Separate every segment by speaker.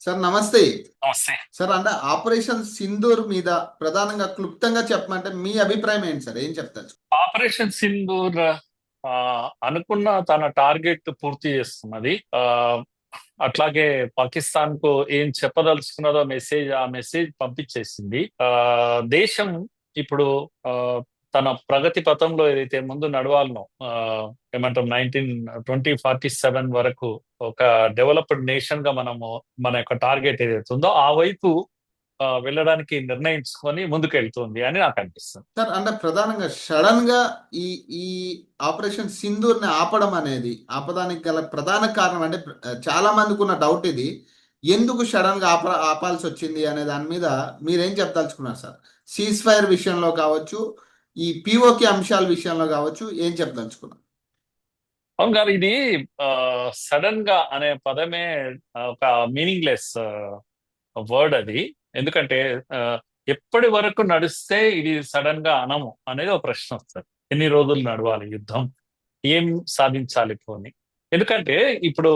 Speaker 1: Sir నమస్తే.
Speaker 2: నమస్తే.
Speaker 1: Sir అంటే ఆపరేషన్ సింధూర్ మీద ప్రధానంగా క్లుప్తంగా చెప్పమంటే మీ అభిప్రాయం ఏంటి సార్? ఏం చెప్తారు?
Speaker 2: ఆపరేషన్ సింధూర్ ఆ, అనుకున్న తన టార్గెట్ పూర్తి చేస్తున్నది. ఆ, అట్లాగే పాకిస్తాన్కు ఏం చెప్పదలుచుకున్నదో మెసేజ్ ఆ మెసేజ్ పంపించేసింది. ఆ, దేశం ఇప్పుడు తన ప్రగతి పథంలో ఏదైతే ముందు నడవాలనో ఏమంటాం నైన్టీన్ ట్వంటీ ఫార్టీ సెవెన్ వరకు ఒక డెవలప్డ్ నేషన్గా మనము మన యొక్క టార్గెట్ ఏదైతే ఉందో ఆ వైపు వెళ్ళడానికి నిర్ణయించుకొని ముందుకెళ్తుంది అని నాకు అనిపిస్తుంది.
Speaker 1: సార్ అంటే ప్రధానంగా సడన్గా ఈ ఈ ఆపరేషన్ సింధూర్ని ఆపడం అనేది ఆపడానికి గల ప్రధాన కారణం అంటే చాలా మందికి ఉన్న డౌట్ ఇది. ఎందుకు సడన్గా ఆప ఆపాల్సి వచ్చింది అనే దాని మీద మీరేం చెప్పదలుచుకున్నారు సార్? సీజ్ ఫైర్ విషయంలో కావచ్చు ఈ పిఓకే అంశాల విషయంలో కావచ్చు ఏం చెప్పదలుచుకున్నా?
Speaker 2: అవును గారు ఇది సడన్గా అనే పదమే ఆ, ఒక మీనింగ్లెస్ వర్డ్ అది. ఎందుకంటే ఆ, ఎప్పటి వరకు నడిస్తే ఇది సడన్గా అనము అనేది ఒక ప్రశ్న వస్తుంది. ఎన్ని రోజులు నడవాలి యుద్ధం? ఏం సాధించాలి పోని? ఎందుకంటే ఇప్పుడు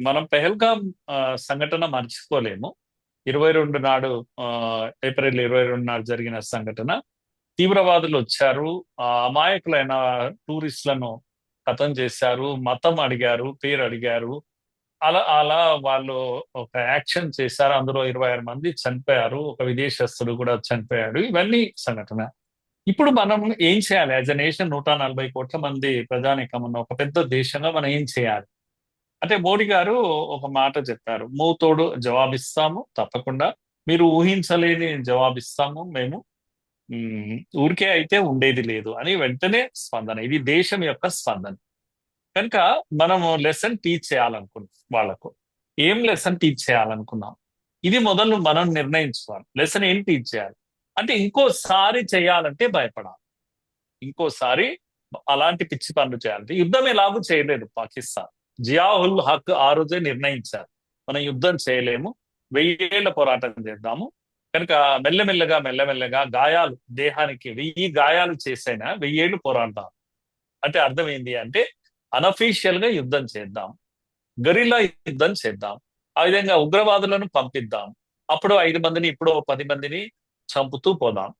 Speaker 2: మనం పెహల్గాం ఆ, సంఘటన మర్చిపోలేము. ఇరవై రెండు నాడు ఆ, ఏప్రిల్ ఇరవై రెండు నాడు జరిగిన సంఘటన తీవ్రవాదులు వచ్చారు. ఆ అమాయకులైన టూరిస్టులను కథం చేశారు. మతం అడిగారు పేరు అడిగారు. అలా అలా వాళ్ళు ఒక యాక్షన్ చేశారు. అందులో ఇరవై ఆరు మంది చనిపోయారు. ఒక విదేశస్తుడు కూడా చనిపోయాడు. ఇవన్నీ సంఘటన. ఇప్పుడు మనం ఏం చేయాలి? యాజ్ అ నేషన్ నూట నలభై కోట్ల మంది ప్రజానికం ఉన్న ఒక పెద్ద దేశంగా మనం ఏం చేయాలి? అంటే మోడీ గారు ఒక మాట చెప్పారు. మూతోడు జవాబిస్తాము తప్పకుండా. మీరు ఊహించలేని జవాబిస్తాము మేము. ఊరికే అయితే ఉండేది లేదు అని వెంటనే స్పందన. ఇది దేశం యొక్క స్పందన. కనుక మనము లెసన్ టీచ్ చేయాలనుకున్నాం వాళ్ళకు. ఏం లెసన్ టీచ్ చేయాలనుకున్నాం? ఇది మొదలు మనం నిర్ణయించుకోవాలి. లెసన్ ఏం టీచ్ చేయాలి? అంటే ఇంకోసారి చేయాలంటే భయపడాలి. ఇంకోసారి అలాంటి పిచ్చి పనులు చేయాలి యుద్ధం ఎలాగూ చేయలేదు పాకిస్తాన్. జియాహుల్ హక్ ఆ రోజే నిర్ణయించారు. మనం యుద్ధం చేయలేము. వెయ్యేళ్ళ పోరాటం చేద్దాము. కనుక మెల్లమెల్లగా మెల్లమెల్లగా గాయాలు దేహానికి వెయ్యి గాయాలు చేసైనా వెయ్యేళ్ళు పోరాడదాం. అంటే అర్థం ఏంటి అంటే అనఫీషియల్గా యుద్ధం చేద్దాం. గరిల్లా యుద్ధం చేద్దాం. ఆ విధంగా ఉగ్రవాదులను పంపిద్దాం. అప్పుడు ఐదు మందిని ఇప్పుడు పది మందిని చంపుతూ పోదాం.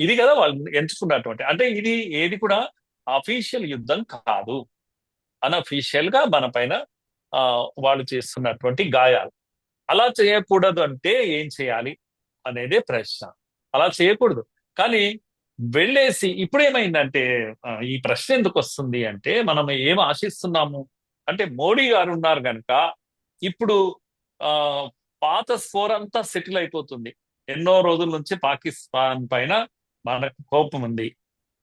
Speaker 2: ఇది కదా వాళ్ళు ఎంచుకున్నటువంటి అంటే ఇది ఏది కూడా అఫీషియల్ యుద్ధం కాదు. అనఫీషియల్గా మన పైన ఆ, వాళ్ళు చేస్తున్నటువంటి గాయాలు. అలా చేయకూడదు అంటే ఏం చేయాలి? అనేదే ప్రశ్న. అలా చేయకూడదు. కానీ వెళ్ళేసి ఇప్పుడు ఏమైందంటే ఈ ప్రశ్న ఎందుకు వస్తుంది అంటే మనం ఏం ఆశిస్తున్నాము? అంటే మోడీ గారు ఉన్నారు కనుక ఇప్పుడు ఆ పాత స్కోర్ అంతా సెటిల్ అయిపోతుంది. ఎన్నో రోజుల నుంచి పాకిస్తాన్ పైన మనకు కోపం ఉంది.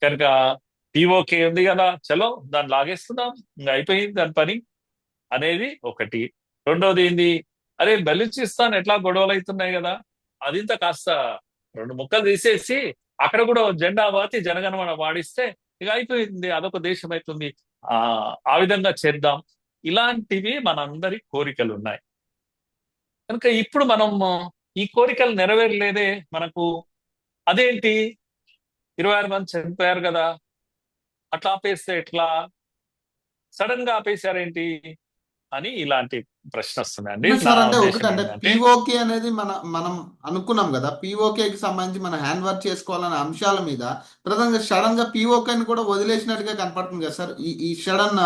Speaker 2: కనుక పిఓకే ఉంది కదా చలో దాన్ని లాగేస్తున్నాం ఇంకా అయిపోయింది దాని పని అనేది ఒకటి. రెండోది ఏంది? అరే బలూచిస్తాన్ ఎట్లా గొడవలు అవుతున్నాయి కదా. అదింత కాస్త రెండు ముక్కలు తీసేసి అక్కడ కూడా జెండా వాతి జనగణమన వాడిస్తే ఇక అయిపోయింది అదొక దేశం అవుతుంది ఆ ఆ విధంగా చేద్దాం. ఇలాంటివి మనందరి కోరికలు ఉన్నాయి కనుక ఇప్పుడు మనం ఈ కోరికలు నెరవేరలేదే మనకు. అదేంటి? ఇరవై ఆరు మంది చనిపోయారు కదా. అట్లా ఆపేస్తే ఎట్లా? సడన్గా ఆపేశారేంటి? అని ఇలాంటి ప్రశ్న వస్తుందండి ఏంటంటే
Speaker 1: పిఓకే అనేది మన మనం అనుకున్నాం కదా POK కి సంబంధించి మన హ్యాండ్ వర్క్ చేసుకోవాలనే అంశాల మీద ప్రధానంగా సడన్గా POK ని కూడా వదిలేసినట్టుగా కనపడుతుంది కదా సార్ ఈ సడన్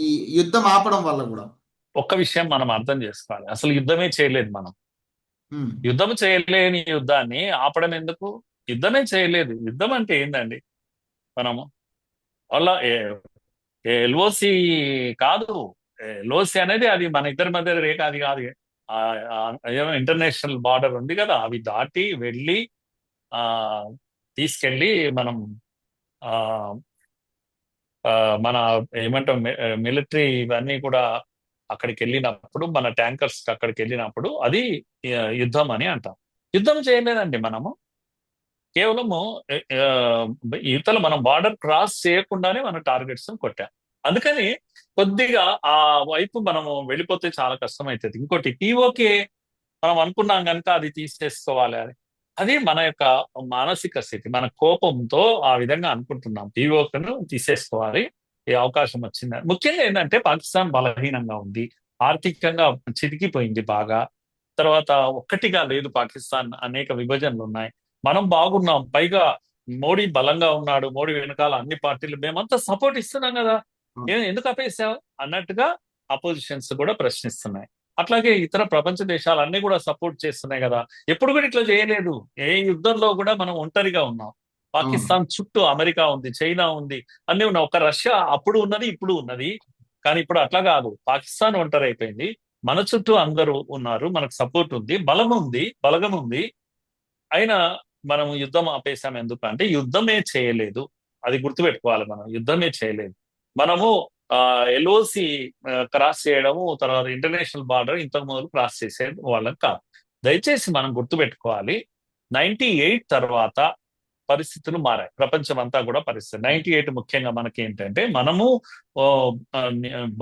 Speaker 1: ఈ యుద్ధం ఆపడం వల్ల కూడా.
Speaker 2: ఒక్క విషయం మనం అర్థం చేసుకోవాలి. అసలు యుద్ధమే చేయలేదు మనం. యుద్ధం చేయలేని యుద్ధాన్ని ఆపడం ఎందుకు? యుద్ధమే చేయలేదు. యుద్ధం అంటే ఏందండి? మనము వాళ్ళ ఎల్ఓసి కాదు. లోసి అనేది అది మన ఇద్దరి మధ్య రేఖ అది కాదు. ఏమో ఇంటర్నేషనల్ బార్డర్ ఉంది కదా అవి దాటి వెళ్ళి ఆ తీసుకెళ్ళి మనం ఆ మన ఏమంటాం మిలిటరీ ఇవన్నీ కూడా అక్కడికి వెళ్ళినప్పుడు మన ట్యాంకర్స్ అక్కడికి వెళ్ళినప్పుడు అది యుద్ధం అని అంటాం. యుద్ధం చేయలేదండి మనము. కేవలము ఆ, ఇవతల మనం బార్డర్ క్రాస్ చేయకుండానే మన టార్గెట్స్ కొట్టాం. అందుకని కొద్దిగా ఆ వైపు మనము వెళ్ళిపోతే చాలా కష్టం అవుతుంది ఇంకోటి టీఓకే మనం అనుకున్నాం కనుక అది తీసేసుకోవాలి అని. అది మన యొక్క మానసిక స్థితి మన కోపంతో ఆ విధంగా అనుకుంటున్నాం. టీఓకను తీసేసుకోవాలి. ఈ అవకాశం వచ్చింది ముఖ్యంగా ఏంటంటే పాకిస్తాన్ బలహీనంగా ఉంది. ఆర్థికంగా చితికిపోయింది బాగా. తర్వాత ఒక్కటిగా లేదు పాకిస్తాన్ అనేక విభజనలు ఉన్నాయి. మనం బాగున్నాం. పైగా మోడీ బలంగా ఉన్నాడు. మోడీ వెనకాల అన్ని పార్టీలు. మేమంతా సపోర్ట్ ఇస్తున్నాం కదా. ఎందుకు ఆపేసావు అన్నట్టుగా అపోజిషన్స్ కూడా ప్రశ్నిస్తున్నాయి. అట్లాగే ఇతర ప్రపంచ దేశాలు అన్ని కూడా సపోర్ట్ చేస్తున్నాయి కదా. ఎప్పుడు కూడా ఇట్లా చేయలేదు. ఏ యుద్ధంలో కూడా మనం ఒంటరిగా ఉన్నాం. పాకిస్తాన్ చుట్టూ అమెరికా ఉంది చైనా ఉంది అన్ని ఉన్నాయి. ఒక రష్యా అప్పుడు ఉన్నది ఇప్పుడు ఉన్నది. కానీ ఇప్పుడు అట్లా కాదు. పాకిస్తాన్ ఒంటరి అయిపోయింది మన చుట్టూ అందరూ ఉన్నారు. మనకు సపోర్ట్ ఉంది. బలం ఉంది. బలగం ఉంది. అయినా మనం యుద్ధం ఆపేసాం ఎందుకు అంటే యుద్ధమే చేయలేదు. అది గుర్తుపెట్టుకోవాలి మనం. యుద్ధమే చేయలేదు. మనము ఆ ఎల్ఓసి క్రాస్ చేయడము తర్వాత ఇంటర్నేషనల్ బార్డర్ ఇంతకు మొదలు క్రాస్ చేసే వాళ్ళం కాదు. దయచేసి మనం గుర్తుపెట్టుకోవాలి నైన్టీ ఎయిట్ తర్వాత పరిస్థితులు మారాయి. ప్రపంచం అంతా కూడా పరిస్థితి. నైన్టీ ఎయిట్ ముఖ్యంగా మనకి ఏంటంటే మనము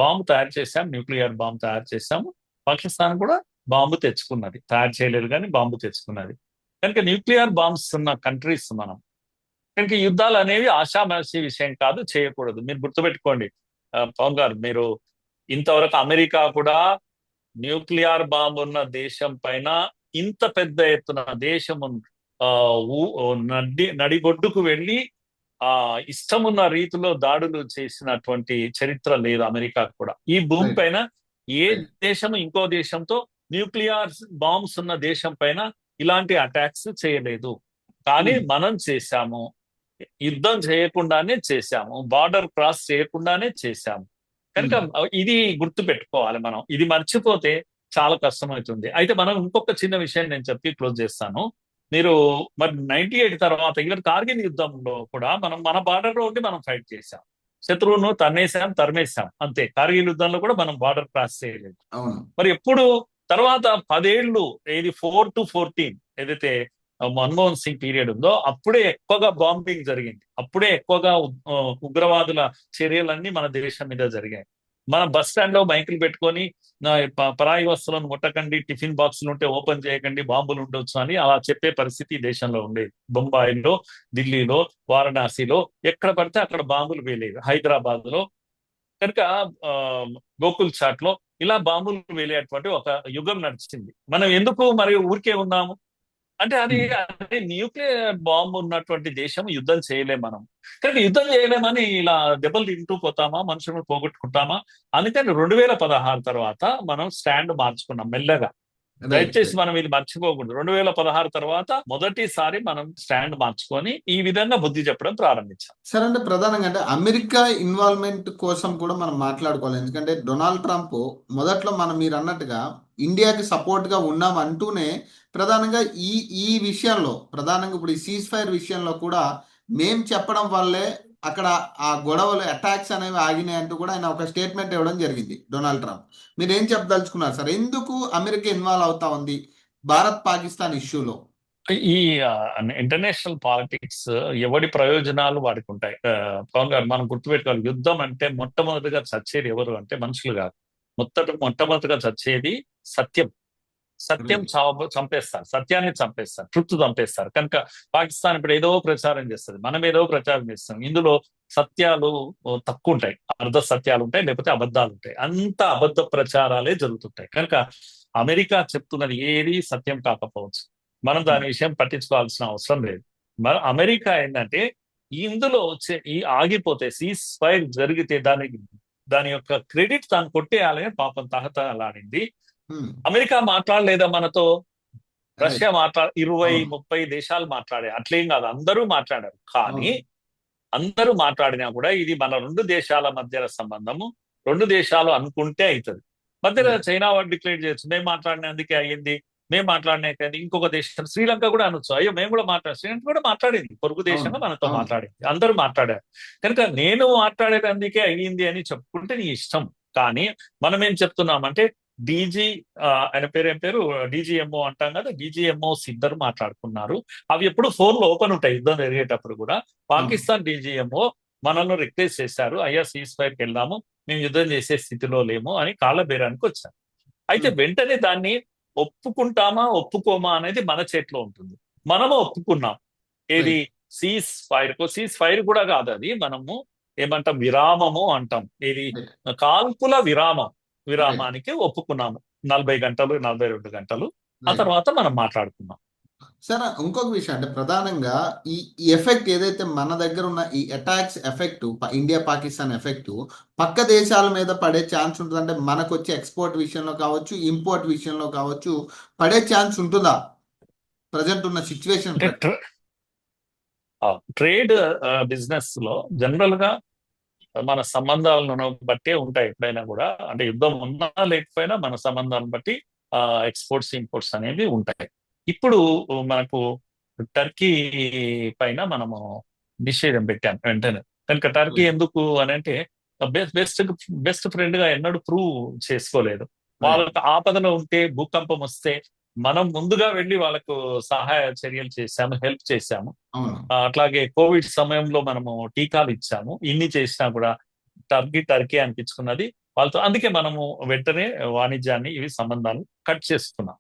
Speaker 2: బాంబు తయారు చేసాం న్యూక్లియర్ బాంబు తయారు చేసాము పాకిస్తాన్ కూడా బాంబు తెచ్చుకున్నది. తయారు చేయలేదు కానీ బాంబు తెచ్చుకున్నది. కనుక న్యూక్లియర్ బాంబ్స్ ఉన్న కంట్రీస్ మనం కనుక యుద్ధాలు అనేవి ఆషామాషి విషయం కాదు చేయకూడదు మీరు గుర్తుపెట్టుకోండి పవన్ గారు మీరు ఇంతవరకు అమెరికా కూడా న్యూక్లియర్ బాంబు ఉన్న దేశం పైన ఇంత పెద్ద ఎత్తున ఓ నడి నడిగొడ్డుకు వెళ్ళి ఆ ఇష్టమున్న రీతిలో దాడులు చేసినటువంటి చరిత్ర లేదు అమెరికాకు కూడా ఈ భూమి. పైన ఏ. దేశం ఇంకో దేశంతో న్యూక్లియర్ బాంబ్స్ ఉన్న దేశం పైన ఇలాంటి అటాక్స్ చేయలేదు కానీ
Speaker 1: Hmm.
Speaker 2: మనం చేశాము యుద్ధం చేయకుండానే చేశాము. బార్డర్ క్రాస్ చేయకుండానే చేశాము. కనుక ఇది గుర్తు పెట్టుకోవాలి మనం. ఇది మర్చిపోతే చాలా కష్టమవుతుంది. అయితే మనం ఇంకొక చిన్న విషయం నేను చెప్పి క్లోజ్ చేస్తాను. మీరు మరి నైన్టీ ఎయిట్ తర్వాత ఈవెన్ కార్గిల్ యుద్ధంలో కూడా మనం మన బార్డర్లో ఉండి మనం ఫైట్ చేశాం. శత్రువును తన్నేసాం తరిమేశాం. అంతే. కార్గిల్ యుద్ధంలో కూడా మనం బార్డర్ క్రాస్ చేయలేదు. మరి ఎప్పుడు? తర్వాత పదేళ్ళు ఇది ఫోర్ టు ఫోర్టీన్ ఏదైతే మన్మోహన్ సింగ్ పీరియడ్ ఉందో అప్పుడే ఎక్కువగా బాంబింగ్ జరిగింది. అప్పుడే ఎక్కువగా ఉగ్రవాదుల చర్యలన్నీ మన దేశం మీద జరిగాయి. మన బస్ స్టాండ్లో బైకులు పెట్టుకొని పరాయి వస్తువులను ముట్టకండి టిఫిన్ బాక్సులు ఉంటే ఓపెన్ చేయకండి బాంబులు ఉండొచ్చు అని అలా చెప్పే పరిస్థితి దేశంలో ఉండేది. బొంబాయిలో ఢిల్లీలో వారణాసిలో ఎక్కడ పడితే అక్కడ బాంబులు వేలేవి హైదరాబాద్లో కనుక ఆ, గోకుల్ చాట్లో ఇలా బాంబులు వేలేటువంటి ఒక యుగం నడిచింది. మనం ఎందుకు మరి ఊరికే ఉన్నాము? అంటే అది అది న్యూక్లియర్ బాంబు ఉన్నటువంటి దేశం యుద్ధం చేయలేం మనం. కనుక యుద్ధం చేయలేమని ఇలా దెబ్బలు తింటూ పోతామా మనుషులను పోగొట్టుకుంటామా? అందుకని రెండు వేల పదహారు తర్వాత మనం స్టాండ్ మార్చుకున్నాం మెల్లగా. దయచేసి మనం ఇది మర్చిపోకూడదు. రెండు వేల పదహారు తర్వాత మొదటిసారి మనం స్టాండ్ మార్చుకొని ఈ విధంగా బుద్ధి చెప్పడం ప్రారంభించాం.
Speaker 1: సరే అంటే ప్రధానంగా అంటే అమెరికా ఇన్వాల్వ్మెంట్ కోసం కూడా మనం మాట్లాడుకోవాలి. ఎందుకంటే డొనాల్డ్ ట్రంప్ మొదట్లో మనం మీరు అన్నట్టుగా ఇండియాకి సపోర్ట్గా ఉన్నాం అంటూనే ప్రధానంగా ఈ ఈ విషయంలో ప్రధానంగా ఇప్పుడు ఈ సీజ్ ఫైర్ విషయంలో కూడా మేం చెప్పడం వల్లే అక్కడ ఆ గొడవలు అటాక్స్ అనేవి ఆగినాయి అంటూ కూడా ఆయన ఒక స్టేట్మెంట్ ఇవ్వడం జరిగింది డొనాల్డ్ ట్రంప్ మీరు ఏం చెప్పదలుచుకున్నారు సార్? ఎందుకు అమెరికా ఇన్వాల్వ్ అవుతా ఉంది భారత్ పాకిస్తాన్ ఇష్యూలో
Speaker 2: ఈ ఇంటర్నేషనల్ పాలిటిక్స్ ఎవడి ప్రయోజనాలు వాడికి ఉంటాయి? పవన్ గారు మనం గుర్తుపెట్టుకోవాలి యుద్ధం అంటే మొట్టమొదటిగా చచ్చేది ఎవరు అంటే మనుషులు కాదు. మొత్తం మొట్టమొదటిగా చచ్చేది సత్యం. సత్యం చావ చంపేస్తారు. సత్యాన్ని చంపేస్తారు. ట్రుత్ చంపేస్తారు. కనుక పాకిస్తాన్ ఇప్పుడు ఏదో ప్రచారం చేస్తుంది. మనం ఏదో ప్రచారం చేస్తాం. ఇందులో సత్యాలు తక్కువ ఉంటాయి అర్ధ సత్యాలు ఉంటాయి లేకపోతే అబద్ధాలు ఉంటాయి అంత అబద్ధ ప్రచారాలే జరుగుతుంటాయి. కనుక అమెరికా చెప్తున్నది ఏది సత్యం కాకపోవచ్చు. మనం దాని విషయం పట్టించుకోవాల్సిన అవసరం లేదు. మరి అమెరికా ఏంటంటే ఇందులో వచ్చే ఈ ఆగిపోతే సీజ్ ఫైర్ జరిగితే దానికి దాని యొక్క క్రెడిట్ తాను కొట్టేయాలని పాపం తహతలాడింది. అమెరికా మాట్లాడలేదా మనతో? రష్యా మాట్లా ఇరవై
Speaker 1: అవును.
Speaker 2: ముప్పై దేశాలు మాట్లాడే అట్లేం కాదు. అందరూ మాట్లాడారు. కానీ. అందరూ మాట్లాడినా కూడా ఇది మన రెండు దేశాల మధ్యల సంబంధము. రెండు దేశాలు అనుకుంటే అవుతుంది మధ్యలో. చైనా వాడు డిక్లేర్ చేయొచ్చు. మేము మాట్లాడినందుకే అయ్యింది? మేము మాట్లాడినాక ఇంకొక దేశం శ్రీలంక కూడా అనొచ్చు. అయ్యో మేము కూడా మాట్లాడాం శ్రీలంక కూడా మాట్లాడింది. పొరుగు దేశంగా. మనతో. మాట్లాడింది. అందరూ మాట్లాడారు. కనుక నేను మాట్లాడేటందుకే అయ్యింది అని చెప్పుకుంటే నీ ఇష్టం. కానీ మనం ఏం చెప్తున్నామంటే డీజీ ఆయన పేరు ఏం పేరు? డీజీఎంఓ అంటాం కదా డీజీఎంఓస్ ఇద్దరు మాట్లాడుకున్నారు. అవి ఎప్పుడు ఫోన్లో ఓపెన్ ఉంటాయి యుద్ధం జరిగేటప్పుడు కూడా. పాకిస్తాన్ డీజీఎంఓ మనల్ని రిక్వెస్ట్ చేశారు అయ్యా సీజ్ ఫైర్కి వెళ్దాము మేము యుద్ధం చేసే స్థితిలో లేము అని కాళ్ళ బేరానికి వచ్చారు. అయితే. వెంటనే దాన్ని ఒప్పుకుంటామా ఒప్పుకోమా అనేది మన చేతిలో ఉంటుంది. మనము ఒప్పుకున్నాం. ఏది? సీజ్ ఫైర్కు సీజ్ ఫైర్ కూడా కాదు అది. మనము ఏమంటాం? విరామము అంటాం. ఇది కాల్పుల విరామం. విరామానికి ఒప్పుకున్నాము. నలభై గంటలు నలభై రెండు గంటలు. ఆ తర్వాత మనం మాట్లాడుకుందాం
Speaker 1: సార్ ఇంకొక విషయం అంటే ప్రధానంగా ఈ ఎఫెక్ట్ ఏదైతే మన దగ్గర ఉన్న ఈ attacks effect India Pakistan effect పక్క దేశాల మీద పడే ఛాన్స్ ఉంటుంది? అంటే మనకు వచ్చే ఎక్స్పోర్ట్ విషయంలో కావచ్చు ఇంపోర్ట్ విషయంలో కావచ్చు పడే ఛాన్స్ ఉంటుందా? ప్రజెంట్ ఉన్న సిచ్యువేషన్
Speaker 2: ట్రేడ్ బిజినెస్లో జనరల్గా మన సంబంధాలను బట్టే ఉంటాయి ఎప్పుడైనా కూడా. అంటే యుద్ధం ఉన్నా లేకపోయినా మన సంబంధాలను బట్టి ఆ ఎక్స్పోర్ట్స్ ఇంపోర్ట్స్ అనేవి ఉంటాయి. ఇప్పుడు మనకు టర్కీ పైన మనము నిషేధం పెట్టాం వెంటనే. కనుక టర్కీ ఎందుకు అని అంటే బెస్ట్ బెస్ట్ ఫ్రెండ్గా ఎన్నడూ ప్రూవ్ చేసుకోలేదు. వాళ్ళకి ఆపదలో ఉంటే భూకంపం వస్తే మనం ముందుగా వెళ్ళి వాళ్ళకు సహాయ చర్యలు చేశాము హెల్ప్ చేశాము. అట్లాగే కోవిడ్ సమయంలో మనము టీకాలు ఇచ్చాము. ఇన్ని చేసినా కూడా టర్కీ టర్కీ అనిపించుకున్నది వాళ్ళతో. అందుకే మనము వెంటనే వాణిజ్యాన్ని ఇవి సంబంధాలు కట్ చేసుకున్నాం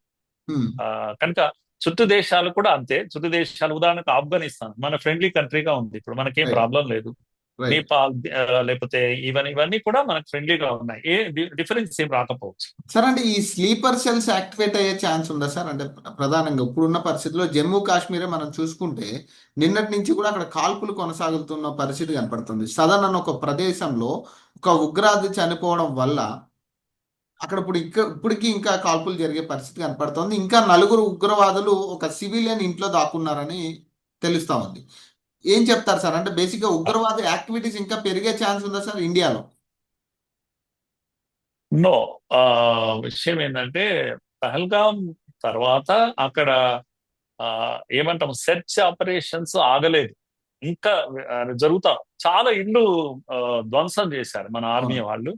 Speaker 2: కనుక చుట్టూ దేశాలు కూడా అంతే. చుట్టూ దేశాలు ఉదాహరణకు ఆఫ్ఘనిస్తాన్ మన ఫ్రెండ్లీ కంట్రీగా ఉంది. ఇప్పుడు మనకేం. ప్రాబ్లం లేదు. నేపాల్ ఆ, లేకపోతే ఇవన్నీ ఇవన్నీ కూడా మనకు ఫ్రెండ్లీగా ఉన్నాయి. ఏ డిఫరెన్స్ ఏం రాకపోవచ్చు.
Speaker 1: సార్ అంటే ఈ స్లీపర్ సెల్స్ యాక్టివేట్ అయ్యే ఛాన్స్ ఉందా సార్ అంటే ప్రధానంగా ఇప్పుడున్న పరిస్థితిలో జమ్మూ కాశ్మీరే మనం చూసుకుంటే నిన్నటి నుంచి కూడా అక్కడ కాల్పులు కొనసాగుతున్న పరిస్థితి కనపడుతుంది. సదన్ అన్న ఒక ప్రదేశంలో ఒక ఉగ్రవాది చనిపోవడం వల్ల అక్కడ ఇప్పుడు ఇంకా ఇప్పటికీ ఇంకా కాల్పులు జరిగే పరిస్థితి కనపడుతోంది. ఇంకా నలుగురు ఉగ్రవాదులు ఒక సివిలియన్ ఇంట్లో దాక్కున్నారని తెలుస్తా ఉంది. ఏం చెప్తారు సార్? అంటే బేసిక్గా ఉగ్రవాద యాక్టివిటీస్ ఇంకా పెరిగే ఛాన్స్ ఉందా సార్ ఇండియాలో?
Speaker 2: నో ఆ విషయం ఏంటంటే పహల్గాం తర్వాత అక్కడ ఏమంటాం సెర్చ్ ఆపరేషన్స్ ఆగలేదు. ఇంకా జరుగుతా చాలా ఇల్లు ధ్వంసం చేశారు మన ఆర్మీ వాళ్ళు.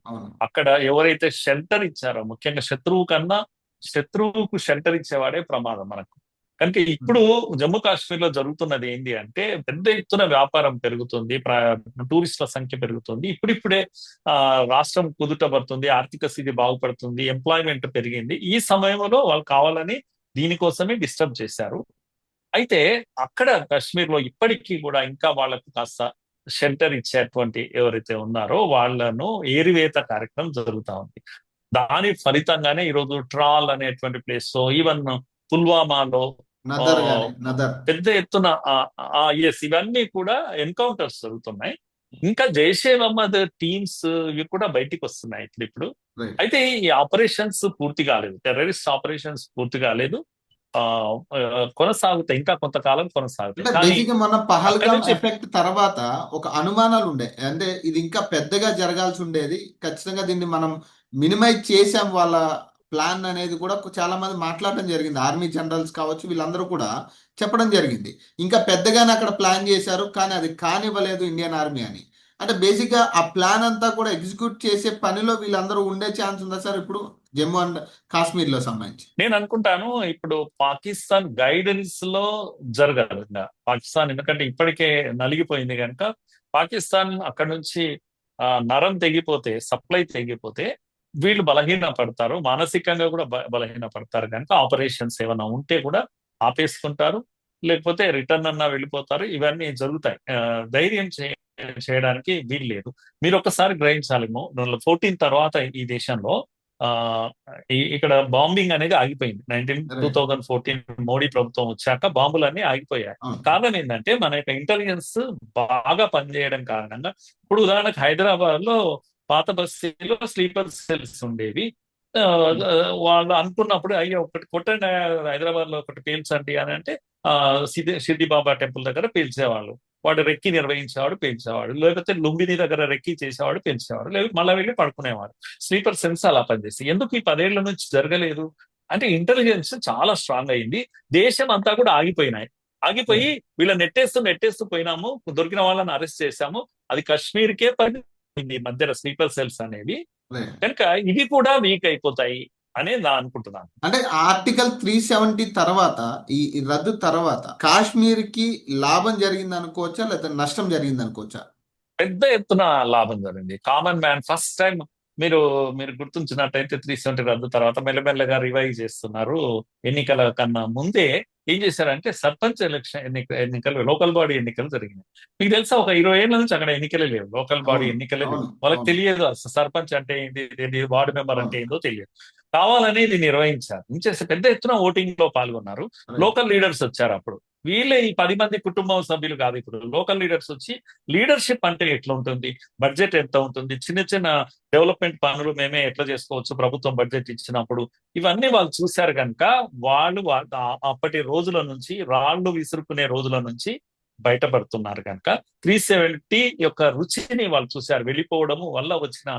Speaker 2: అక్కడ ఎవరైతే షెల్టర్ ఇచ్చారో ముఖ్యంగా శత్రువు కన్నా శత్రువుకు షెల్టర్ ఇచ్చేవాడే ప్రమాదం మనకు. కనుక ఇప్పుడు జమ్మూ కాశ్మీర్లో జరుగుతున్నది ఏంటి అంటే పెద్ద ఎత్తున వ్యాపారం పెరుగుతుంది ప్ర- టూరిస్టుల సంఖ్య పెరుగుతుంది. ఇప్పుడిప్పుడే ఆ రాష్ట్రం కుదుటపడుతుంది ఆర్థిక స్థితి బాగుపడుతుంది ఎంప్లాయ్మెంట్ పెరిగింది. ఈ సమయంలో వాళ్ళు కావాలని దీనికోసమే డిస్టర్బ్ చేశారు. అయితే అక్కడ కాశ్మీర్లో ఇప్పటికీ కూడా ఇంకా వాళ్ళకు కాస్త షెల్టర్ ఇచ్చేటువంటి ఎవరైతే ఉన్నారో వాళ్ళను ఏరివేత కార్యక్రమం జరుగుతూ ఉంది. దాని ఫలితంగానే ఈరోజు ట్రాల్ అనేటువంటి ప్లేస్లో ఈవెన్ పుల్వామాలో
Speaker 1: నదర్
Speaker 2: పెద్ద ఎత్తున ఎస్ ఇవన్నీ కూడా ఎన్కౌంటర్స్ జరుగుతున్నాయి. ఇంకా జైషే మహమ్మద్ టీమ్స్ ఇవి కూడా బయటికి వస్తున్నాయి ఇప్పుడు ఇప్పుడు. అయితే ఈ ఆపరేషన్స్ పూర్తి కాలేదు. టెర్రరిస్ట్ ఆపరేషన్స్ పూర్తి కాలేదు. ఆ కొనసాగుతాయి. ఇంకా కొంతకాలం కొనసాగుతాయి.
Speaker 1: మన పహల్గామ్ ఎఫెక్ట్ తర్వాత ఒక అనుమానాలు ఉండే అంటే ఇది ఇంకా పెద్దగా జరగాల్సి ఉండేది. ఖచ్చితంగా దీన్ని మనం మినిమైజ్ చేసాం వాళ్ళ ప్లాన్ అనేది కూడా చాలా మంది మాట్లాడడం జరిగింది. ఆర్మీ జనరల్స్ కావచ్చు వీళ్ళందరూ కూడా చెప్పడం జరిగింది. ఇంకా పెద్దగానే అక్కడ ప్లాన్ చేశారు కానీ అది కానివ్వలేదు ఇండియన్ ఆర్మీ అని. అంటే బేసిక్గా ఆ ప్లాన్ అంతా కూడా ఎగ్జిక్యూట్ చేసే పనిలో వీళ్ళందరూ ఉండే ఛాన్స్ ఉందా సార్ ఇప్పుడు జమ్మూ అండ్ కాశ్మీర్లో సంబంధించి?
Speaker 2: నేను అనుకుంటాను ఇప్పుడు పాకిస్తాన్ గైడెన్స్లో జరగదు పాకిస్తాన్ ఎందుకంటే ఇప్పటికే నలిగిపోయింది కనుక పాకిస్తాన్ అక్కడ నుంచి ఆ, నరం తెగిపోతే సప్లై తెగిపోతే వీళ్ళు బలహీన పడతారు మానసికంగా కూడా బలహీన పడతారు కనుక ఆపరేషన్స్ ఏమైనా ఉంటే కూడా ఆపేసుకుంటారు. లేకపోతే రిటర్న్ అన్నా వెళ్ళిపోతారు. ఇవన్నీ జరుగుతాయి. ధైర్యం చేయడానికి వీలు లేదు. మీరు ఒకసారి గ్రహించాలేమో ఫోర్టీన్ తర్వాత ఈ దేశంలో ఇక్కడ బాంబింగ్ అనేది ఆగిపోయింది. Nineteen. Two thousand fourteen Modi ప్రభుత్వం వచ్చాక బాంబులన్నీ ఆగిపోయాయి. కారణం ఏంటంటే మన యొక్క ఇంటెలిజెన్స్ బాగా పనిచేయడం కారణంగా ఇప్పుడు ఉదాహరణకు హైదరాబాద్లో పాత బస్తీలో స్లీపర్ సెల్స్ ఉండేవి. వాళ్ళు అనుకున్నప్పుడు అయ్యో ఒకటి కొట్టండి హైదరాబాద్లో ఒకటి పేల్చండి అని అంటే ఆ సిద్ధి సిద్ధి బాబా టెంపుల్ దగ్గర పేల్చేవాళ్ళు. వాడు రెక్కి నిర్వహించేవాడు పేల్చేవాడు. లేకపోతే లుంబిని దగ్గర రెక్కి చేసేవాడు పేల్చేవాడు. లేదు మళ్ళీ వెళ్ళి పడుకునేవాడు స్లీపర్ సెన్స్ అలా పనిచేస్తాయి. ఎందుకు ఈ పదేళ్ళ నుంచి జరగలేదు? అంటే ఇంటెలిజెన్స్ చాలా స్ట్రాంగ్ అయింది. దేశం అంతా కూడా ఆగిపోయినాయి. ఆగిపోయి వీళ్ళ నెట్టేస్తూ నెట్టేస్తూ పోయినాము. దొరికిన వాళ్ళని అరెస్ట్ చేశాము. అది కాశ్మీర్కే పని ఈ మధ్యలో స్లీపర్ సెల్స్ అనేవి. కనుక ఇవి కూడా వీక్ అయిపోతాయి అని నా అనుకుంటున్నాను.
Speaker 1: అంటే ఆర్టికల్ త్రీ సెవెంటీ తర్వాత ఈ ఈ రద్దు తర్వాత కాశ్మీర్కి లాభం జరిగింది అనుకోవచ్చా లేదా నష్టం జరిగింది అనుకోవచ్చా
Speaker 2: పెద్ద ఎత్తున లాభం జరిగింది. కామన్ మ్యాన్ ఫస్ట్ టైం మీరు మీరు గుర్తుంచినట్టయితే త్రీ సెవెంటీ రద్దు తర్వాత మెల్లమెల్లగా రివైవ్ చేస్తున్నారు ఎన్నికల కన్నా ముందే. ఏం చేశారంటే సర్పంచ్ ఎలక్షన్ ఎన్నిక ఎన్నికలు లోకల్ బాడీ ఎన్నికలు జరిగినాయి. మీకు తెలుసా ఒక ఇరవై ఏళ్ళ నుంచి అక్కడ ఎన్నికలే లేవు. లోకల్ బాడీ ఎన్నికలే వాళ్ళకి. తెలియదు అసలు సర్పంచ్ అంటే ఏంటి వార్డు మెంబర్ అంటే. ఏందో తెలియదు. కావాలని ఇది నిర్వహించారు. ఇంచేసి పెద్ద ఎత్తున ఓటింగ్లో పాల్గొన్నారు. లోకల్ లీడర్స్ వచ్చారు అప్పుడు. వీళ్ళే ఈ పది మంది కుటుంబం సభ్యులు కాదు. ఇప్పుడు లోకల్ లీడర్స్ వచ్చి లీడర్షిప్ అంటే ఎట్లా ఉంటుంది? బడ్జెట్ ఎంత ఉంటుంది? చిన్న చిన్న డెవలప్మెంట్ పనులు మేమే ఎట్లా చేసుకోవచ్చు? ప్రభుత్వం బడ్జెట్ ఇచ్చినప్పుడు ఇవన్నీ వాళ్ళు చూశారు కనుక వాళ్ళు అప్పటి రోజుల నుంచి రాళ్ళు విసురుకునే రోజుల నుంచి బయటపడుతున్నారు కనుక త్రీ సెవెంటీ యొక్క రుచిని వాళ్ళు చూశారు. వెళ్ళిపోవడము వల్ల వచ్చిన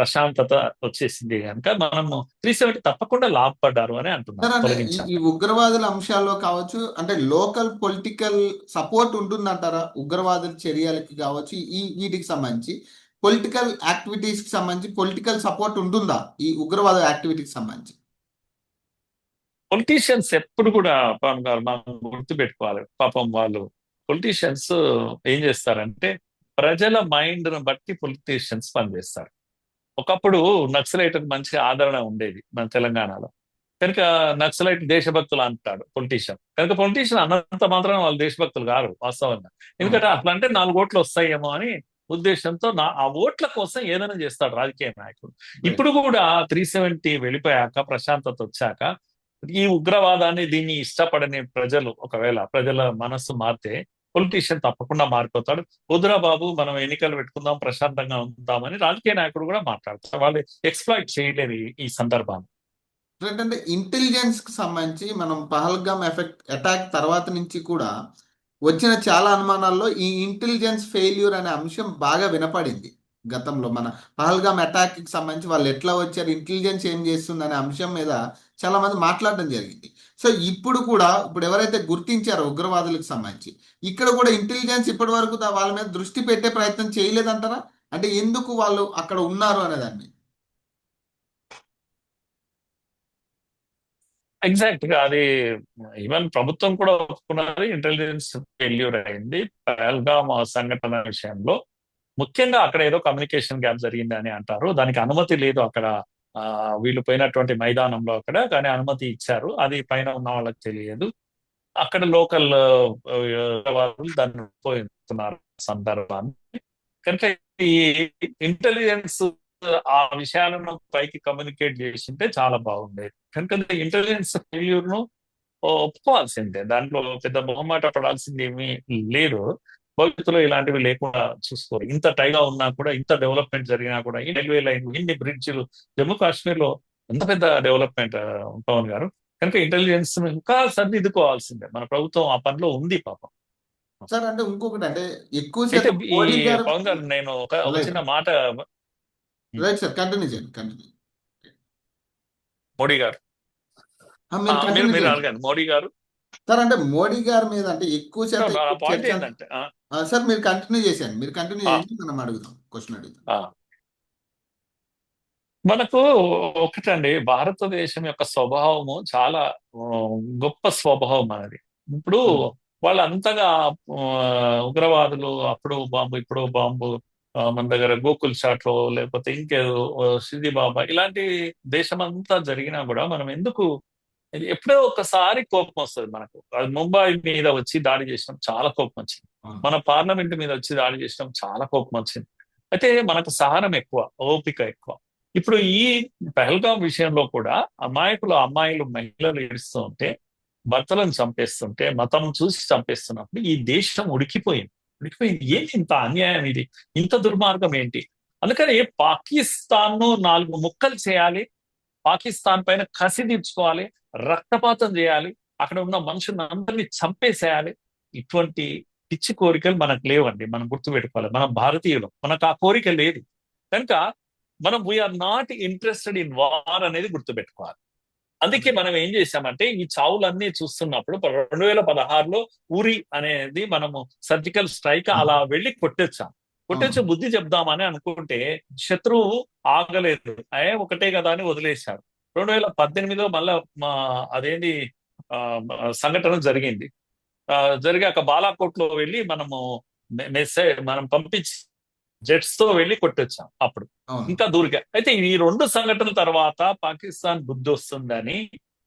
Speaker 2: ప్రశాంతత వచ్చేసింది కనుక మనము త్రీ సెవెంటీ తప్పకుండా లాభపడ్డారు అని అంటున్నారు
Speaker 1: అంటే ఈ- ఉగ్రవాదుల అంశాల్లో కావచ్చు అంటే లోకల్ పొలిటికల్ సపోర్ట్ ఉంటుందంటారా? ఉగ్రవాదుల చర్యలకి కావచ్చు ఈ వీటికి సంబంధించి. పొలిటికల్ యాక్టివిటీస్కి సంబంధించి పొలిటికల్ సపోర్ట్ ఉంటుందా ఈ ఉగ్రవాద యాక్టివిటీకి సంబంధించి?
Speaker 2: పొలిటీషియన్స్ ఎప్పుడు కూడా పవన్ గారు మనం గుర్తుపెట్టుకోవాలి. పాపం వాళ్ళు పొలిటీషియన్స్ ఏం చేస్తారంటే ప్రజల మైండ్ను బట్టి పొలిటీషియన్స్ పనిచేస్తారు. ఒకప్పుడు నక్సలైట్ మంచి ఆదరణ ఉండేది మన తెలంగాణలో. కనుక నక్సలైట్ దేశభక్తులు అంటాడు పొలిటీషియన్. కనుక పొలిటీషియన్ అన్నంత మాత్రం వాళ్ళు దేశభక్తులు కారు వాస్తవంగా. ఎందుకంటే అట్లా అంటే నాలుగు ఓట్లు వస్తాయేమో అని ఉద్దేశంతో నా ఆ ఓట్ల కోసం ఏదైనా చేస్తాడు రాజకీయ నాయకుడు. ఇప్పుడు కూడా త్రీ సెవెంటీ వెళ్ళిపోయాక ప్రశాంతత వచ్చాక ఈ ఉగ్రవాదాన్ని దీన్ని ఇష్టపడని ప్రజలు ఒకవేళ ప్రజల మనస్సు మారితే పొలిటీషియన్ తప్పకుండా మారిపోతాడు. వద్దురా బాబు మనం ఎన్నికలు పెట్టుకుందాం ప్రశాంతంగా ఉందామని రాజకీయ నాయకుడు కూడా మాట్లాడతారు. వాళ్ళు ఎక్స్ప్లాయిట్ చేయలేరు ఈ- సందర్భాన్ని.
Speaker 1: ఏంటంటే ఇంటెలిజెన్స్కి సంబంధించి మనం పహల్గామ్ ఎఫెక్ట్ అటాక్ తర్వాత నుంచి కూడా వచ్చిన చాలా అనుమానాల్లో ఈ ఇంటెలిజెన్స్ ఫెయిల్యూర్ అనే అంశం బాగా వినపడింది. గతంలో మన పహల్గామ్ అటాక్కి సంబంధించి వాళ్ళు ఎట్లా వచ్చారు ఇంటెలిజెన్స్ ఏం చేస్తుంది అనే అంశం మీద చాలా మంది మాట్లాడడం జరిగింది. సో ఇప్పుడు కూడా ఇప్పుడు ఎవరైతే గుర్తించారో ఉగ్రవాదులకు సంబంధించి ఇక్కడ కూడా ఇంటెలిజెన్స్ ఇప్పటి వరకు వాళ్ళ మీద దృష్టి పెట్టే ప్రయత్నం చేయలేదంటారా? అంటే ఎందుకు వాళ్ళు అక్కడ ఉన్నారు అనే దాన్ని
Speaker 2: ఎగ్జాక్ట్గా అది ఈవెన్ ప్రభుత్వం కూడా ఒప్పుకున్నది ఇంటెలిజెన్స్ ఫెయిల్యూర్ అయింది. పహల్గామ్ సంఘటన విషయంలో ముఖ్యంగా అక్కడ ఏదో కమ్యూనికేషన్ గ్యాప్ జరిగింది అని అంటారు. దానికి అనుమతి లేదు అక్కడ. వీళ్ళు పోయినటువంటి మైదానంలో అక్కడ కానీ అనుమతి ఇచ్చారు. అది పైన ఉన్న వాళ్ళకి తెలియదు. అక్కడ లోకల్ వాళ్ళు దాన్ని పోయిస్తున్నారు సందర్భాన్ని. కనుక ఈ ఇంటెలిజెన్స్ ఆ విషయాలను పైకి కమ్యూనికేట్ చేసింటే చాలా బాగుండేది. కనుక ఇంటెలిజెన్స్ ఫెయిల్యూర్ను ఒప్పుకోవాల్సిందే. దాంట్లో పెద్ద మొహమాట పడాల్సింది ఏమీ లేదు. భవిష్యత్తులో ఇలాంటివి లేకుండా చూసుకోవాలి. ఇంత టైగా ఉన్నా కూడా ఇంత డెవలప్మెంట్ జరిగినా కూడా ఈ రైల్వే లైన్ ఇన్ని బ్రిడ్జిలు జమ్మూ కాశ్మీర్లో ఎంత పెద్ద డెవలప్మెంట్ పవన్ గారు? కనుక ఇంటెలిజెన్స్ ఇంకా సరిదిద్దుకోవాల్సిందే. మన ప్రభుత్వం ఆ పనిలో ఉంది పాపం.
Speaker 1: సార్ అంటే ఇంకొకటి అంటే ఎక్కువ
Speaker 2: పవన్ గారు నేను ఒక. చిన్న మాట
Speaker 1: రైట్ సార్ కంటిన్యూ చేయండి కంటిన్యూ
Speaker 2: మోడీ గారు.
Speaker 1: మీరు
Speaker 2: అడగండి. మోడీ గారు
Speaker 1: సార్ అంటే మోడీ గారి మీద అంటే ఎక్కువ శాతం సార్ మీరు కంటిన్యూ చేసేయండి. మీరు కంటిన్యూ. చేసి మనం అడుగుదాం క్వశ్చన్ అడుగుదాం
Speaker 2: ఆ. మనకు ఒకటండి భారతదేశం యొక్క స్వభావము చాలా గొప్ప స్వభావం మనది. ఇప్పుడు వాళ్ళు అంతగా ఉగ్రవాదులు అప్పుడు బాంబు ఇప్పుడు బాంబు మన దగ్గర గోకుల్ చాట్లో లేకపోతే ఇంకేదో సిద్ధి బాబా ఇలాంటి దేశం అంతా జరిగినా కూడా మనం ఎందుకు ఎప్పుడో ఒకసారి కోపం వస్తుంది మనకు. అది ముంబై మీద వచ్చి దాడి చేసినాం చాలా కోపం వచ్చింది. మన పార్లమెంట్ మీద వచ్చి దాడి చేసినాం చాలా కోపం వచ్చింది. అయితే మనకు సహనం ఎక్కువ ఓపిక ఎక్కువ. ఇప్పుడు ఈ పహల్గాం విషయంలో కూడా అమాయకులు అమ్మాయిలు మహిళలు ఏడుస్తూ ఉంటే భర్తలను చంపేస్తుంటే మతం చూసి చంపేస్తున్నప్పుడు ఈ దేశం ఉడికిపోయింది. ఉడికిపోయింది. ఏంటి ఇంత అన్యాయం ఇది? ఇంత దుర్మార్గం ఏంటి? అందుకని పాకిస్తాన్ను నాలుగు ముక్కలు చేయాలి పాకిస్తాన్ పైన కసి తీర్చుకోవాలి రక్తపాతం చేయాలి. అక్కడ ఉన్న మనుషులను అందరినీ చంపేసేయాలి. ఇటువంటి పిచ్చి కోరికలు మనకు లేవండి. మనం గుర్తుపెట్టుకోవాలి. మనం భారతీయులం. మనకు ఆ కోరిక లేదు. కనుక మనం we are not interested in war అనేది గుర్తుపెట్టుకోవాలి. అందుకే మనం ఏం చేశామంటే ఈ చావులన్నీ చూస్తున్నప్పుడు రెండు వేల పదహారులో ఊరి అనేది మనము సర్జికల్ స్ట్రైక్ అలా వెళ్ళి కొట్టొచ్చాం. కొట్టొచ్చి బుద్ధి చెప్దామని అనుకుంటే శత్రువు ఆగలేదు. అయ్యే ఒకటే కదా అని వదిలేశాడు. రెండు వేల పద్దెనిమిదిలో మళ్ళా మా అదేంటి ఆ, సంఘటన జరిగింది. ఆ, జరిగాక బాలాకోట్లో వెళ్ళి మనము మెసేజ్ మనం పంపించి జెట్స్తో వెళ్ళి కొట్టొచ్చాం అప్పుడు. ఇంకా దూరిగా. అయితే ఈ రెండు సంఘటనల తర్వాత పాకిస్తాన్ బుద్ధి వస్తుందని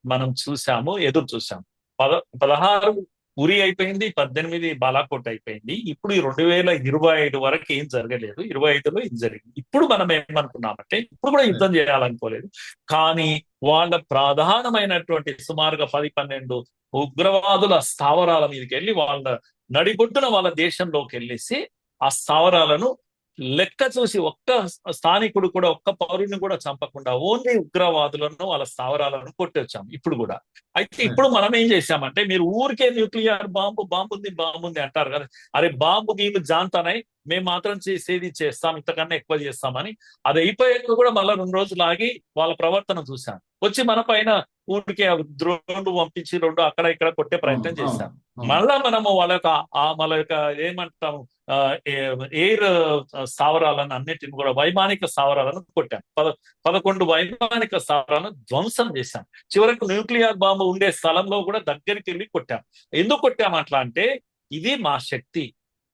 Speaker 2: మనం చూసాము ఎదురు చూసాము. పద పదహారు ఉరి అయిపోయింది పద్దెనిమిది బాలాకోట్ అయిపోయింది. ఇప్పుడు ఈ రెండు వేల ఇరవై ఐదు వరకు ఏం జరగలేదు. ఇరవై ఐదులో ఏం జరిగింది? ఇప్పుడు మనం ఏమనుకున్నామంటే ఇప్పుడు కూడా యుద్ధం చేయాలనుకోలేదు. కానీ వాళ్ళ ప్రధానమైనటువంటి సుమారుగా పది పన్నెండు ఉగ్రవాదుల స్థావరాల మీదకి వెళ్ళి వాళ్ళ నడిబొడ్డున వాళ్ళ దేశంలోకి వెళ్ళేసి ఆ స్థావరాలను లెక్క చూసి ఒక్క స్థానికుడు కూడా ఒక్క పౌరుని కూడా చంపకుండా ఓన్లీ ఉగ్రవాదులను వాళ్ళ స్థావరాలను కొట్టొచ్చాం ఇప్పుడు కూడా. అయితే ఇప్పుడు మనం ఏం చేశామంటే మీరు ఊరికే న్యూక్లియర్ బాంబు బాంబు ఉంది బాంబు ఉంది అంటారు కదా. అరే బాంబు గీము జాంతానై మేము మాత్రం చేసేది చేస్తాం ఇంతకన్నా ఎక్కువ చేస్తామని. అది అయిపోయాక కూడా మళ్ళీ రెండు రోజులు ఆగి వాళ్ళ ప్రవర్తన చూశాం. వచ్చి మన పైన ఊరికే ద్రోణులు పంపించి రెండు అక్కడ ఇక్కడ కొట్టే ప్రయత్నం చేశాం. మళ్ళా మనము వాళ్ళ యొక్క ఆ మన యొక్క ఏమంటాము ఎయిర్ స్థావరాలను అన్నిటిని కూడా వైమానిక స్థావరాలను కొట్టాం. పద పదకొండు వైమానిక స్థావరాలను ధ్వంసం చేశాం. చివరకు న్యూక్లియర్ బాంబు ఉండే స్థలంలో కూడా దగ్గరికి వెళ్ళి కొట్టాం. ఎందుకు కొట్టాం అట్లా అంటే ఇది మా శక్తి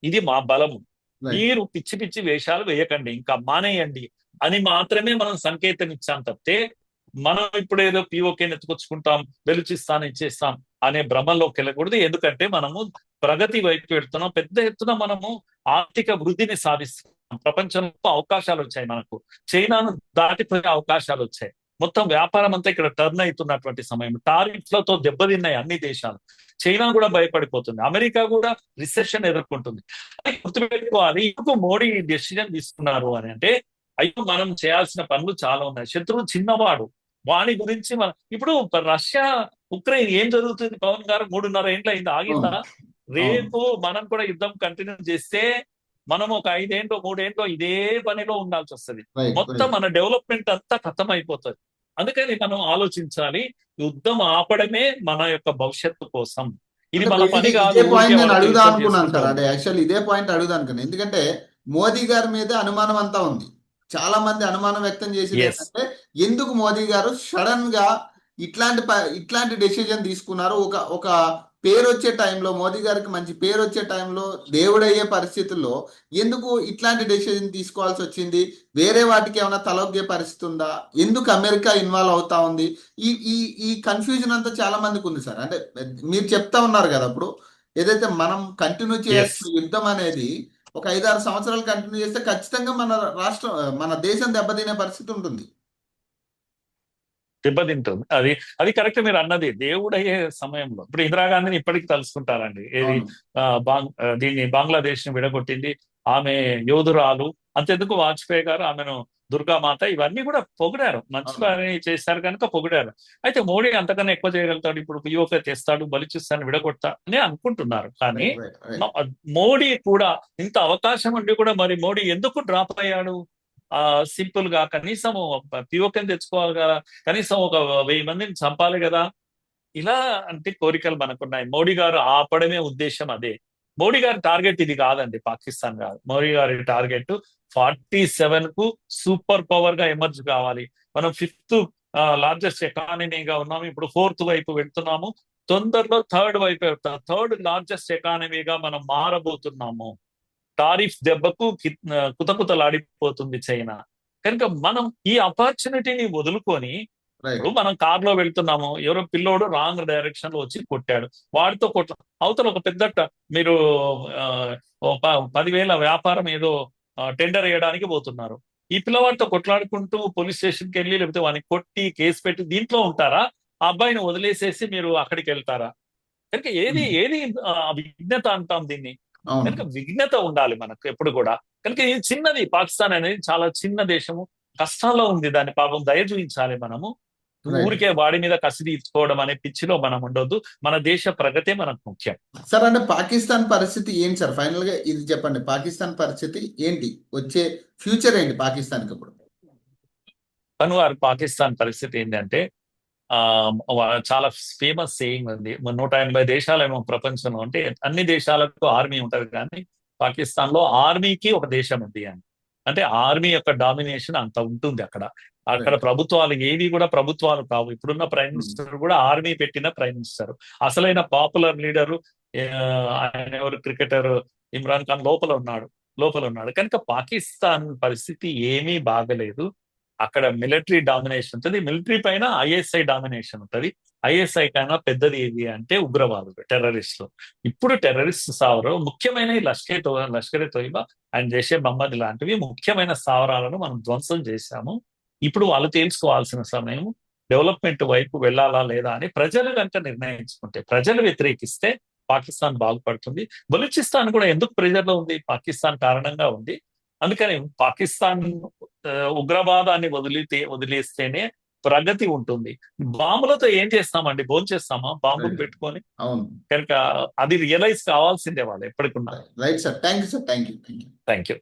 Speaker 2: ఇది మా బలము. మీరు పిచ్చి పిచ్చి వేషాలు వేయకండి ఇంకా మానేయండి అని మాత్రమే మనం సంకేతం ఇచ్చాం తప్పితే మనం ఇప్పుడు ఏదో పిఓకేని ఎత్తుకొచ్చుకుంటాం బెలుచిస్తాన్ ఇచ్చేస్తాం అనే భ్రమంలోకి వెళ్ళకూడదు. ఎందుకంటే మనము ప్రగతి వైపు పెడుతున్నాం పెద్ద ఎత్తున మనము ఆర్థిక వృద్ధిని సాధిస్తున్నాం. ప్రపంచంలో అవకాశాలు వచ్చాయి మనకు. చైనాను దాటిపోయే అవకాశాలు వచ్చాయి. మొత్తం వ్యాపారం అంతా ఇక్కడ టర్న్ అవుతున్నటువంటి సమయం. టారిఫ్లతో దెబ్బతిన్నాయి అన్ని దేశాలు. చైనా కూడా భయపడిపోతుంది. అమెరికా కూడా రిసెషన్ ఎదుర్కొంటుంది. గుర్తుపెట్టుకోవాలి. ఎందుకు మోడీ డెసిజన్ తీసుకున్నారు అని అంటే అయ్యో మనం చేయాల్సిన పనులు చాలా ఉన్నాయి. శత్రువు చిన్నవాడు. వాని గురించి మనం ఇప్పుడు రష్యా ఉక్రెయిన్ ఏం జరుగుతుంది? పవన్ గారు మూడున్నర ఏండ్ల అయింది ఆగిందా? రేపు మనం కూడా యుద్ధం కంటిన్యూ చేస్తే మనం ఒక ఐదేంటో మూడేంటో ఇదే పనిలో ఉండాల్సి వస్తుంది. మొత్తం మన డెవలప్మెంట్ అంతా ఖతం అయిపోతుంది అందుకని మనం ఆలోచించాలి యుద్ధం ఆపడమే మన యొక్క భవిష్యత్తు కోసం. ఇది మన పని కాదు
Speaker 1: అడుగుదాం అనుకున్నాను సార్. అంటే యాక్చువల్ ఇదే పాయింట్ అడుగుదాం ఎందుకంటే మోదీ గారి మీద అనుమానం అంతా ఉంది. చాలా మంది అనుమానం వ్యక్తం చేసి ఏంటంటే ఎందుకు మోదీ గారు సడన్గా ఇట్లాంటి ఇట్లాంటి డెసిజన్ తీసుకున్నారు? ఒక ఒక పేరు వచ్చే టైంలో మోదీ గారికి మంచి పేరు వచ్చే టైంలో దేవుడయ్యే పరిస్థితుల్లో ఎందుకు ఇట్లాంటి డెసిజన్ తీసుకోవాల్సి వచ్చింది? వేరే వాటికి ఏమైనా తలొగ్గే పరిస్థితి ఉందా? ఎందుకు అమెరికా ఇన్వాల్వ్ అవుతా ఉంది? ఈ ఈ ఈ కన్ఫ్యూజన్ అంతా చాలా మందికి ఉంది సార్. అంటే మీరు చెప్తా ఉన్నారు కదా అప్పుడు ఏదైతే మనం కంటిన్యూ చేయాల్సిన యుద్ధం అనేది ఒక ఐదారు సంవత్సరాలు కంటిన్యూ చేస్తే ఖచ్చితంగా మన రాష్ట్రం మన దేశం దెబ్బతినే పరిస్థితి ఉంటుంది.
Speaker 2: దెబ్బతింటుంది. అది అది కరెక్ట్ మీరు అన్నది. దేవుడు అయ్యే సమయంలో ఇప్పుడు ఇందిరాగాంధీని ఇప్పటికీ తలుసుకుంటారండి. ఏది బాంగ్ దీన్ని బంగ్లాదేశ్ని విడగొట్టింది. ఆమె యోధురాలు. అంతెందుకు వాజ్పేయి గారు ఆమెను దుర్గామాత ఇవన్నీ కూడా పొగిడారు. మంచి పని చేశారు కనుక పొగిడారు. అయితే మోడీ అంతకన్నా ఎక్కువ చేయగలుగుతాడు ఇప్పుడు పిఓకే తెస్తాడు బలిచిస్తాను విడగొడతా అని అనుకుంటున్నారు. కానీ మోడీ కూడా ఇంత అవకాశం ఉండి కూడా మరి మోడీ ఎందుకు డ్రాప్ అయ్యాడు? ఆ సింపుల్గా కనీసం పిఓకెన్ తెచ్చుకోవాలి కదా కనీసం ఒక వెయ్యి మందిని చంపాలి కదా. ఇలా అంటే కోరికలు మనకున్నాయి. మోడీ గారు ఆపడమే ఉద్దేశం అదే. మోడీ గారి టార్గెట్ ఇది కాదండి పాకిస్తాన్ కాదు. మోడీ గారి టార్గెట్ ఫార్టీ సెవెన్కు సూపర్ పవర్గా ఎమర్జ్ కావాలి. మనం ఫిఫ్త్ లార్జెస్ట్ ఎకానమీగా ఉన్నాము. ఇప్పుడు ఫోర్త్ వైపు వెళ్తున్నాము. తొందరలో థర్డ్ వైపు వెళ్తాం థర్డ్ లార్జెస్ట్ ఎకానమీగా మనం మారబోతున్నాము. టారిఫ్ దెబ్బకు కుతకుతలాడిపోతుంది చైనా. కనుక మనం ఈ ఆపర్చునిటీని వదులుకొని ఇప్పుడు మనం కార్లో వెళ్తున్నాము ఎవరో పిల్లోడు రాంగ్ డైరెక్షన్లో వచ్చి కొట్టాడు. వాడితో కొట్ట అవతల ఒక పెద్ద మీరు పదివేల వ్యాపారం ఏదో టెండర్ వేయడానికి పోతున్నారు. ఈ పిల్లవాడితో కొట్లాడుకుంటూ పోలీస్ స్టేషన్కి వెళ్ళి లేకపోతే వాడిని కొట్టి కేసు పెట్టి దీంట్లో ఉంటారా? ఆ అబ్బాయిని వదిలేసేసి మీరు అక్కడికి వెళ్తారా? కనుక ఏది ఏది విఘ్నత అంటాం దీన్ని. కనుక విఘ్నత ఉండాలి మనకు ఎప్పుడు కూడా. కనుక ఇది చిన్నది. పాకిస్తాన్ అనేది చాలా చిన్న దేశము. కష్టాల్లో ఉంది దాన్ని పాపం దయ చూపించాలి మనము. ఊరికే వాడి మీద కసి తీర్చుకోవడం అనే పిచ్చిలో మనం ఉండొద్దు. మన దేశ ప్రగతే మనకు ముఖ్యం.
Speaker 1: సార్ అంటే పాకిస్తాన్ పరిస్థితి ఏంటి సార్? ఫైనల్గా ఇది చెప్పండి. పాకిస్తాన్ పరిస్థితి ఏంటి? వచ్చే ఫ్యూచర్ ఏంటి పాకిస్తాన్కి ఇప్పుడు
Speaker 2: కనువారు పాకిస్తాన్ పరిస్థితి ఏంటంటే ఆ చాలా ఫేమస్ సేయింగ్ ఉంది. నూట ఎనభై దేశాలేమో ప్రపంచంలో అంటే అన్ని దేశాలకు ఆర్మీ ఉంటది కానీ పాకిస్తాన్లో ఆర్మీకి ఒక దేశం ఉంది అని. అంటే ఆర్మీ యొక్క డామినేషన్ అంత ఉంటుంది అక్కడ. అక్కడ ప్రభుత్వాలు ఏవి కూడా ప్రభుత్వాలు కావు. ఇప్పుడున్న ప్రైమ్ మినిస్టర్ కూడా ఆర్మీ పెట్టిన ప్రైమ్ మినిస్టర్. అసలైన పాపులర్ లీడరు ఆయన ఎవరు? క్రికెటర్ ఇమ్రాన్ ఖాన్ లోపల ఉన్నాడు. లోపల ఉన్నాడు. కనుక పాకిస్తాన్ పరిస్థితి ఏమీ బాగలేదు. అక్కడ మిలిటరీ డామినేషన్ ఉంటుంది. మిలిటరీ పైన ఐఎస్ఐ డామినేషన్ ఉంటుంది. ఐఎస్ఐ కన్నా పెద్దది ఏది అంటే ఉగ్రవాదులు టెర్రరిస్టులు. ఇప్పుడు టెర్రరిస్ట్ స్థావరం ముఖ్యమైన లష్కర్తో లష్కర్ తోయిబా అండ్ జైషే మహమ్మద్ లాంటివి ముఖ్యమైన స్థావరాలను మనం ధ్వంసం చేశాము. ఇప్పుడు వాళ్ళు తేల్చుకోవాల్సిన సమయం డెవలప్మెంట్ వైపు వెళ్ళాలా లేదా అని ప్రజలు కనుక నిర్ణయించుకుంటే ప్రజలు వ్యతిరేకిస్తే పాకిస్తాన్ బాగుపడుతుంది. బలూచిస్తాన్ కూడా ఎందుకు ప్రెజర్లో ఉంది? పాకిస్తాన్ కారణంగా ఉంది. అందుకని పాకిస్తాన్ ఉగ్రవాదాన్ని వదిలితే వదిలేస్తేనే ప్రగతి ఉంటుంది. బాంబులతో ఏం చేస్తామండి? భోంచేస్తామా బాంబులు
Speaker 1: Right.
Speaker 2: పెట్టుకొని?
Speaker 1: అవును.
Speaker 2: కనుక అది రియలైజ్ కావాల్సిందే వాళ్ళు ఎప్పటికున్నా
Speaker 1: right sir. Thank you sir. Thank you
Speaker 2: thank you thank you